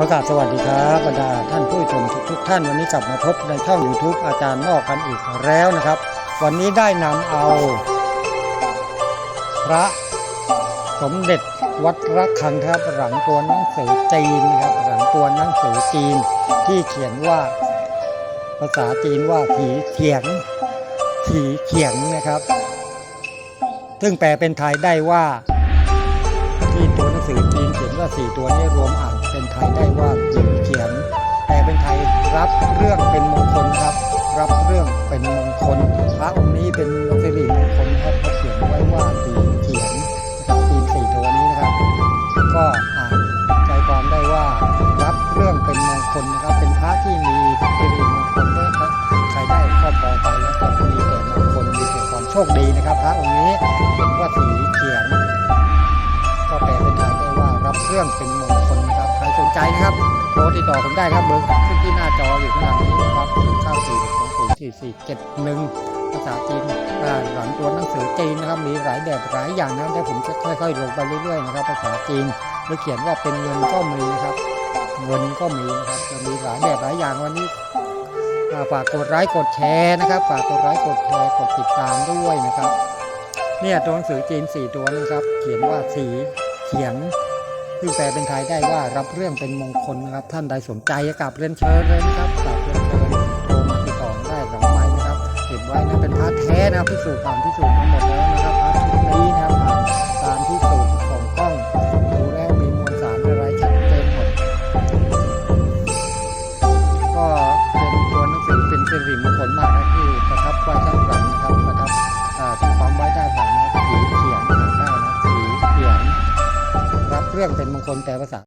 ประกาศสวัสดีครับบรรดาท่านผู้ชมทุกทุกๆท่านวันนี้กลับมาพบในช่อง YouTube อาจารย์นอกกันอีกแล้วนะครับ วันนี้ได้นำเอา พระสมเด็จวัดระฆังครับหลังตัวหนังสือจีนนะครับหลังตัวหนังสือจีนที่เขียนว่าภาษาจีนว่าผีเขียงผีเขียงนะครับ ซึ่งแปลเป็นไทยได้ว่าที่ตัวหนังสือจีนเขียนว่าสี่ตัวนี้รวมอ่าน เป็นไทยได้ว่าผีเขียงแต่เป็นไทยรับเรื่องเป็นมงคลครับ รับเรื่องเป็นมงคล พระองค์นี้เป็นสิริมงคลครับเขาเขียนไว้ว่าผีเขียนะครับจีนสี่ตัวนี้นะครับ ก็อ่านใจความได้ว่ารับเรื่องเป็นมงคลนะครับ เป็นพระที่มีสิริมงคลและใครได้ครอบครองไปแล้วก็มีแต่มงคลมีแต่ความโชคดีนะครับ พระองค์นี้เขียนว่าสีเขียงก็แปลเป็นไทยได้ว่ารับเรื่องเป็นมงคล สนใจนะครับโทรติดต่อผมได้ครับเบอร์ขึ้นที่หน้าจออยู่ข้างหลังนี้นะครับ0 9 4 2 0 4 4 7 1 ภาษาจีนหลังตัวหนังสือจีนนะครับมีหลายแบบหลายอย่างนะแต่ผมจะค่อยๆลงไปเรื่อยๆนะครับ ภาษาจีนหรือเขียนว่าเป็นเงินก็มีนะครับเงินก็มีนะครับจะมีหลายแบบหลายอย่างวันนี้ฝากกดไลค์กดแชร์นะครับ ฝากกดไลค์กดแชร์กดติดตามด้วยนะครับ เนี่ยตัวหนังสือจีนสี่ตัวนะครับ เขียนว่าสีเขียง ซึ่แปลเป็นไทยได้ว่ารับเรื่องเป็นมงคลนะครับ ท่านใดสนใจกลับเรียนเชิญเลยนะครับกลับเรียนเชิญโทรมาติดต่อได้หลังไม้นะครับเก็บไว้นะเป็นพระแท้นะพิสูจน์ผ่านพิสูจน์มาหมดแล้วนะครับพระชุดนี้นะครับผ่านการพิสูจน์ของกล้องดูแล้วมีมวลสารอะไรชัดเจนหมดก็เป็นตัวหนังสือเป็นสิริมงคลมากนะที่ประทับไว้ข้าง เรื่องเป็นมงคลแต่ภาษา